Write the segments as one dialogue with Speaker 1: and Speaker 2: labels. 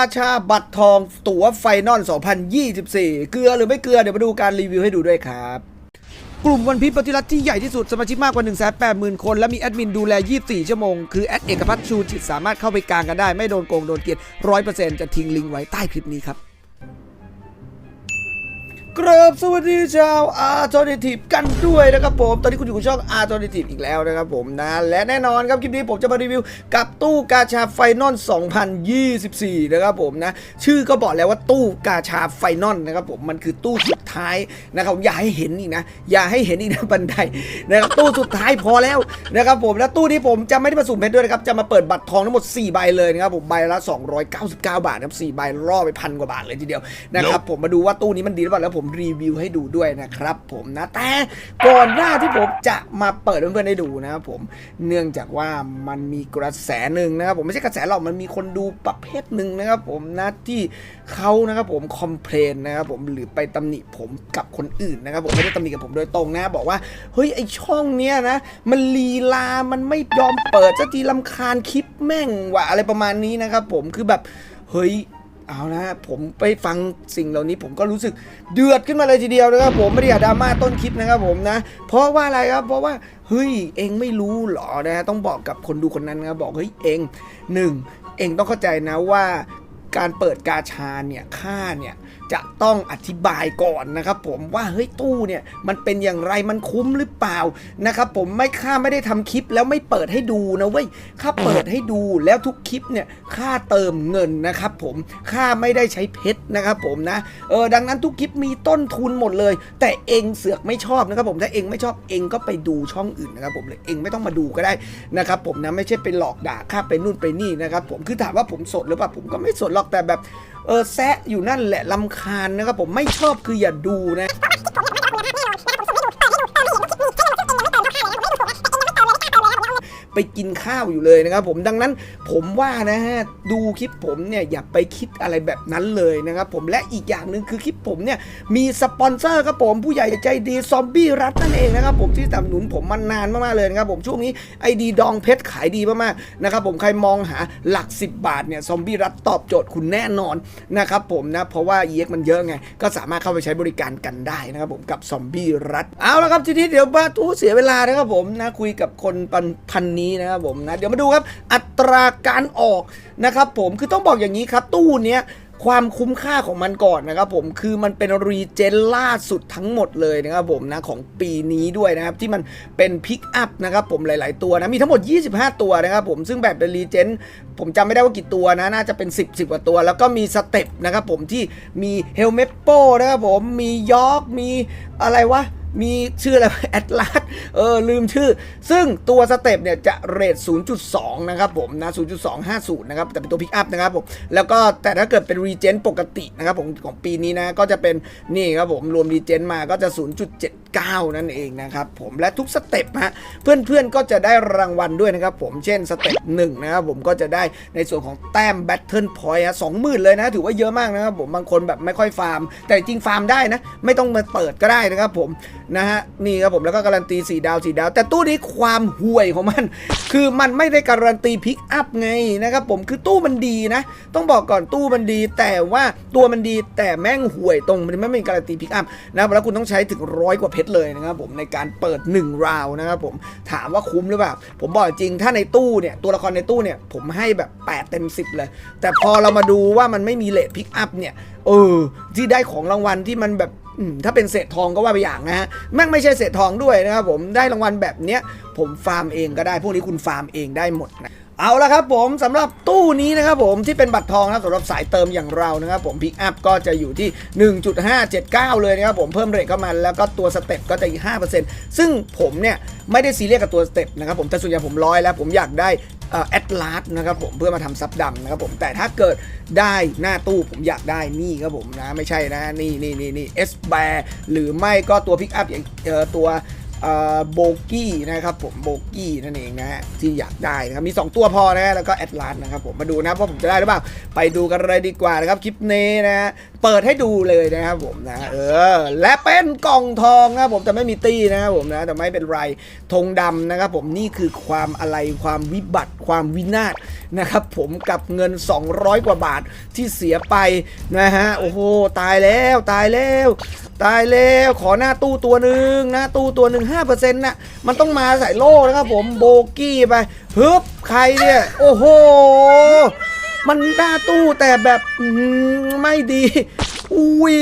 Speaker 1: าชาบัตรทองตั๋วไฟนอล 2024 เกลือหรือไม่เกลือเดี๋ยวมาดูการรีวิวให้ดูด้วยครับ กลุ่มวันพีปฏิรัติที่ใหญ่ที่สุดสมาชิกมากกว่า 1 8 0 0 0 0 คน และมีแอดมินดูแล 24 ชั่วโมง คือแอดเอกพัฒน์ชูจิตสามารถเข้าไปกลางกันได้ ไม่โดนโกงโดนเกลียด100%จะทิ้งลิงก์ไว้ใต้คลิปนี้ครับ กราบสวัสดีชาวอาร์ตอนิทีฟกันด้วยนะครับผม ตอนนี้คุณอยู่กับช่องอาร์ตอนิทีฟอีกแล้วนะครับผมนะ และแน่นอนครับคลิปนี้ผมจะมารีวิวกับตู้กาชาไฟนอล 2024 นะครับผมนะ ชื่อก็บอกแล้วว่าตู้กาชาไฟนอลนะครับผมมันคือตู้สุดท้ายนะครับอย่าให้เห็นอีกนะ อย่าให้เห็นอีกนะบันไดนะครับตู้สุดท้ายพอแล้วนะครับผมและตู้นี้ผมจะไม่ได้มาสุ่มเพชรด้วยนะครับจะมาเปิดบัตรทองทั้งหมด 4 ใบเลยนะครับผมใบละ 299 บาทครับ4ใบล่อไปพันกว่าบาทเลยทีเดียวนะครับผมมาดูว่าตู้นี้มันดีหรือเปล่าแล้วผมรีวิวให้ดูด้วยนะครับผมนะแต่ก่อนหน้าที่ผมจะมาเปิดเพื่อนๆได้ดูนะครับผมเนื่องจากว่ามันมีกระแสหนึ่งนะครับผมไม่ใช่กระแสหรอกมันมีคนดูประเภทหนึ่งนะครับผมนะที่เขานะครับผมคอมเพลนนะครับผมหรือไปตำหนิผมกับคนอื่นนะครับผมไม่ได้ตำหนิกับผมโดยตรงนะ บอกว่าเฮ้ยไอช่องเนี้ยนะมันลีลา มันไม่ยอมเปิดสักทีลำคาญคลิปแม่งว่ะอะไรประมาณนี้นะครับผมคือแบบเฮ้ย เอาละผมไปฟังสิ่งเหล่านี้ผมก็รู้สึกเดือดขึ้นมาเลยทีเดียวนะครับผมไม่ได้อยากดราม่าต้นคลิปนะครับผมนะ เพราะว่าอะไรครับเพราะว่าเฮ้ยเองไม่รู้หรอนะต้องบอกกับคนดูคนนั้นนะบบอกเฮ้ยเองหนึ่งเองต้องเข้าใจนะว่าการเปิดกาชาเนี่ยค่าเนี่ย จะต้องอธิบายก่อนนะครับผมว่าเฮ้ยตู้เนี่ยมันเป็นอย่างไรมันคุ้มหรือเปล่านะครับผมไม่ค่าไม่ได้ทำคลิปแล้วไม่เปิดให้ดูนะเว้ยค่าเปิดให้ดูแล้วทุกคลิปเนี่ยค่าเติมเงินนะครับผมค่าไม่ได้ใช้เพชรนะครับผมนะเออดังนั้นทุกคลิปมีต้นทุนหมดเลย แต่เองเสือกไม่ชอบนะครับผมถ้าเองไม่ชอบเองก็ไปดูช่องอื่นนะครับผมเลยเองไม่ต้องมาดูก็ได้นะครับผมนะไม่ใช่ไปหลอกด่าค่าไปนู่นไปนี่นะครับผมคือถามว่าผมสดหรือเปล่าผมก็ไม่สดหรอกแต่แบบ เออแซะอยู่นั่นแหละลำคาญนะครับผมไม่ชอบคืออย่าดูนะ ไปกินข้าวอยู่เลยนะครับผมดังนั้นผมว่านะฮะดูคลิปผมเนี่ยอย่าไปคิดอะไรแบบนั้นเลยนะครับผมและอีกอย่างหนึ่งคือคลิปผมเนี่ยมีสปอนเซอร์ครับผมผู้ใหญ่ใจดีซอมบี้รัฐนั่นเองนะครับผมที่สนับสนุนผมมานานมากๆเลยนะครับผมช่วงนี้ไอดีดองเพชรขายดีมากๆนะครับผมใครมองหาหลัก 10 บาทเนี่ยซอมบี้รัฐตอบโจทย์คุณแน่นอนนะครับผมนะเพราะว่า EX มันเยอะไง ก็สามารถเข้าไปใช้บริการกันได้นะครับผมกับซอมบี้รัฐเอาละครับทีนี้เดี๋ยวมาทูเสียเวลานะครับผมนะคุยกับคนปันพันนี้นะครับผมนะเดี๋ยวมาดูครับอัตราการออกนะครับผมคือต้องบอกอย่างนี้ครับ ตู้เนี้ยความคุ้มค่าของมันก่อนนะครับผมคือมันเป็นรีเจนล่าสุดทั้งหมดเลยนะครับผมนะของปีนี้ด้วยนะครับที่มันเป็นพิกอัพนะครับผมหลาย ๆ ตัวนะมีทั้งหมด 25 ตัวนะครับผมซึ่งแบบเป็นรีเจนผมจำไม่ได้ว่ากี่ตัวนะน่าจะเป็น 10 10กว่าตัว แล้วก็มีสเต็ปนะครับผมที่มีเฮลเมปโปนะครับผมมียอร์กมีอะไรวะ มีชื่ออะไรแอตลาสเออลืมชื่อ ซึ่งตัวสเต็ปเนี่ยจะเรท 0.2 นะครับผมนะ 0.250 นะครับ แต่เป็นตัวพิกอัพนะครับผม แล้วก็แต่ถ้าเกิดเป็นรีเจนปกตินะครับผมของปีนี้นะ ก็จะเป็นนี่ครับผมรวมรีเจนมาก็จะ 0.7 9 นั่นเองนะครับผมและทุกสเต็ปฮะเพื่อนๆก็จะได้รางวัลด้วยนะครับผมเช่นสเต็ปหนึ่งนะครับผมก็จะได้ในส่วนของแต้มแบทเทิลพอยต์ฮะสองหมื่นเลยนะถือว่าเยอะมากนะครับผมบางคนแบบไม่ค่อยฟาร์ม แต่จริงฟาร์มได้นะ ไม่ต้องมาเปิดก็ได้นะครับผมนะฮะนี่ครับผมแล้วก็การันตี 4 ดาว 4 ดาว แต่ตู้นี้ความห่วยของมัน คือมันไม่ได้การันตีพิกอัพไงนะครับผมคือตู้มันดีนะ ต้องบอกก่อนตู้มันดี แต่ว่าตัวมันดีแต่แม่งห่วยตรงมันไม่มีการันตีพิกอัพนะครับแล้วคุณต้องใช้ถึงร้อยกว่าเพชรเลยนะครับผมในการเปิด 1 ราวนะครับผมถามว่าคุ้มหรือเปล่า ผมบอกจริงถ้าในตู้เนี่ยตัวละครในตู้เนี่ยผมให้แบบ 8 เต็ม 10 เลย แต่พอเรามาดูว่ามันไม่มีเลทพิกอัพเนี่ยเออที่ได้ของรางวัลที่มันแบบ ถ้าเป็นเศษทองก็ว่าไปอย่างนะฮะแม่งไม่ใช่เศษทองด้วยนะครับผมได้รางวัลแบบเนี้ยผมฟาร์มเองก็ได้ พวกนี้คุณฟาร์มเองได้หมดนะ เอาละครับผมสำหรับตู้นี้นะครับผมที่เป็นบัตรทองนะสำหรับสายเติมอย่างเรานะครับผมพิกอัพก็จะอยู่ที่ 1.579 เลยนะครับผมเพิ่มเรทเข้ามาแล้วก็ตัวสเต็ปก็จะอีก 5%ซึ่งผมเนี่ยไม่ได้ซีเรียสกับตัวสเต็ปนะครับผมแต่ส่วนใหญ่ผมร้อยแล้วผมอยากได้แอดลาสนะครับผมเพื่อมาทำซับดำนะครับผมแต่ถ้าเกิดได้หน้าตู้ผมอยากได้นี่ครับผมนะไม่ใช่นะนี่นี่นี่นี่เอสแบร์หรือไม่ก็ตัวพิกอัพอย่างตัว โบกี้นะครับผมโบกี้นั่นเองนะฮะที่อยากได้นะครับมี 2 ตัวพอนะแล้วก็แอดลานนะครับผมมาดูนะว่าผมจะได้หรือเปล่าไปดูกันเลยดีกว่านะครับคลิปนี้นะฮะ เปิดให้ดูเลยนะครับผมนะเออและเป็นกล่องทองนะครับผมแต่ไม่มีตี้นะครับผมนะแต่ไม่เป็นไรธงดำนะครับผมนี่คือความอะไรความวิบัติความวินาศนะครับผมกับเงิน 200 กว่าบาทที่เสียไปนะฮะโอ้โหตายแล้วตายแล้ว ตายแล้วขอหน้าตู้ตัวหนึ่งหน้าตู้ตัวหนึ่งห้าเปอร์เซ็นต์นะมันต้องมาใส่โล่นะครับผมโบกี้ไปฮึบใครเนี่ยโอ้โห มันหน้าตู้แต่แบบไม่ดีอุ้ย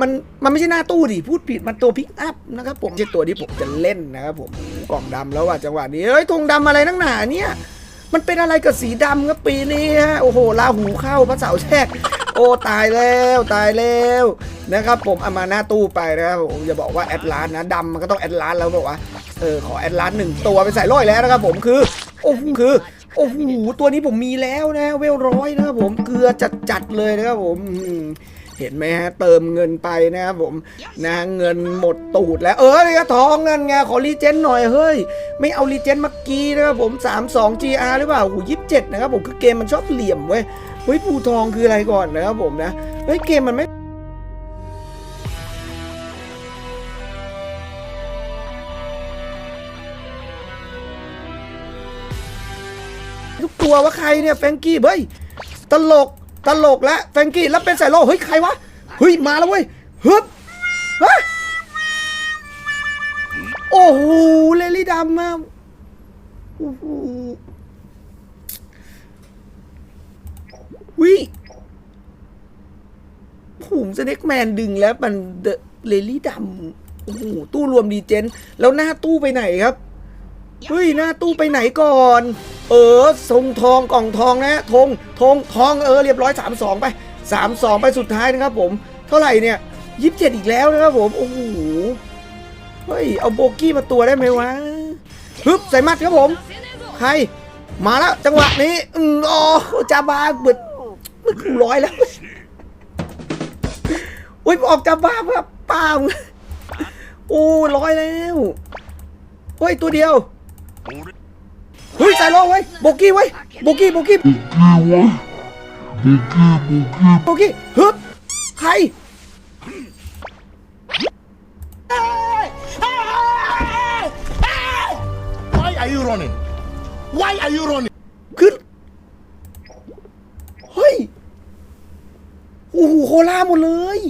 Speaker 1: มันมันไม่ใช่หน้าตู้ดิพูดผิดมันตัวพิกอัพนะครับผมไม่ใช่ตัวที่ผมจะเล่นนะครับผมกล่องดำแล้วว่ะจังหวะนี้เฮ้ยธงดำอะไรนักหนาเนี่ยมันเป็นอะไรกับสีดำครับปีนี้ฮะโอ้โหลาหูเข้าพระเสาแทรกโอ้ตายแล้วตายแล้วนะครับผมเอามาหน้าตู้ไปนะครับผมอย่าบอกว่าแอดลานนะดำมันก็ต้องแอดลานแล้วบอกว่าเออขอแอดลานหนึ่งตัวไปใส่ร้อยแล้วนะครับผมคือโอ้คือ โอ้โหตัวนี้ผมมีแล้วนะเวลร้อยนะครับผมเกลือจัดๆเลยนะครับผมเห็นไหมฮะเติมเงินไปนะครับผมนะเงินหมดตูดแล้วเออนี่ก็ทองนั่นไงขอรีเจนหน่อยเฮ้ย ไม่เอารีเจนเมื่อกี้นะครับผม 32 GR หรือเปล่าโอ้โห27นะครับผมคือเกมมันชอบเหลี่ยมเว้ยเฮ้ยภูทองคืออะไรก่อนนะครับผมนะเฮ้ยเกมมันไม่ ตัวว่าใครเนี่ยแฟงกี้เฮ้ยตลกตลกแล้วแฟงกี้แล้วเป็นสายโลเฮ้ยใครวะเฮ้ยมาแล้วเว้ยฮึบฮะโอ้โหเลลี่ดำมาโอ้โหวิผมสเน็กแมนดึงแล้วมันเดเลลี่ดำโอ้โหตู้รวมดีเจน แล้วหน้าตู้ไปไหนครับ เฮ้ย หน้าตู้ไปไหนก่อน เออทรงทองกล่องทองนะทงทงทองเออเรียบร้อย 32 ไป 32 ไปสุดท้ายนะครับผม เท่าไหร่เนี่ย27อีกแล้วนะครับผม โอ้โห เฮ้ย เอาโบกี้มาตัวได้ไหมวะฮึบใส่มัดครับผม ใคร มาแล้วจังหวะนี้ อืมอ๋อจาบาเบิดมันกูร้อยแล้วอุ้ยออกจาบาเพื่อป้ามโอ้ร้อยแล้ว เฮ้ย ตัวเดียว เฮ้ยใส่โลไว้โบกี้ไว้โบกี้โบกี้โบกี้ฮึบใคร
Speaker 2: Why are you running? Why are you running?
Speaker 1: ขึ้นเฮ้ยโอ้โหโคล่าหมดเลย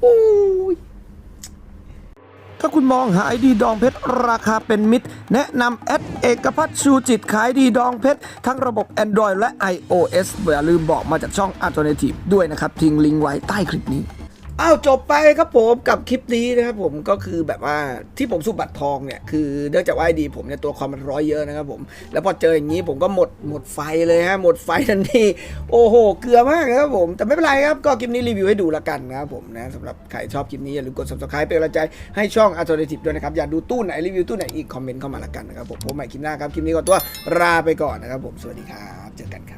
Speaker 1: โอ้ย ถ้าคุณมองหาไอดีดองเพชรราคาเป็นมิตร แนะนำแอดเอกพัฒน์ชูจิตขายดีดองเพชร ทั้งระบบ Android และ iOS อย่าลืมบอกมาจากช่อง Alternative ด้วยนะครับ ทิ้งลิงก์ไว้ใต้คลิปนี้ อ้าวจบไปครับผมกับคลิปนี้นะครับผมก็คือแบบว่าที่ผมสูบบัตรทองเนี่ยคือเนื่องจากว่าไอดีผมเนี่ยตัวความมันร้อยเยอะนะครับผมแล้วพอเจออย่างนี้ผมก็หมดหมดไฟเลยฮะหมดไฟทันทีโอ้โห เกลือมากนะครับผม แต่ไม่เป็นไรครับก็คลิปนี้รีวิวให้ดูละกันนะครับผมนะสำหรับใครชอบคลิปนี้อย่าลืมกด subscribe เป็นกำลังใจให้ช่อง Alternative ด้วยนะครับอยากดูตู้ไหนรีวิวตู้ไหนอีกคอมเมนต์เข้ามาละกันนะครับผมผมใหม่คลิปหน้าครับคลิปนี้ก็ตัวลาไปก่อนนะครับผมสวัสดีครับเจอกันครับ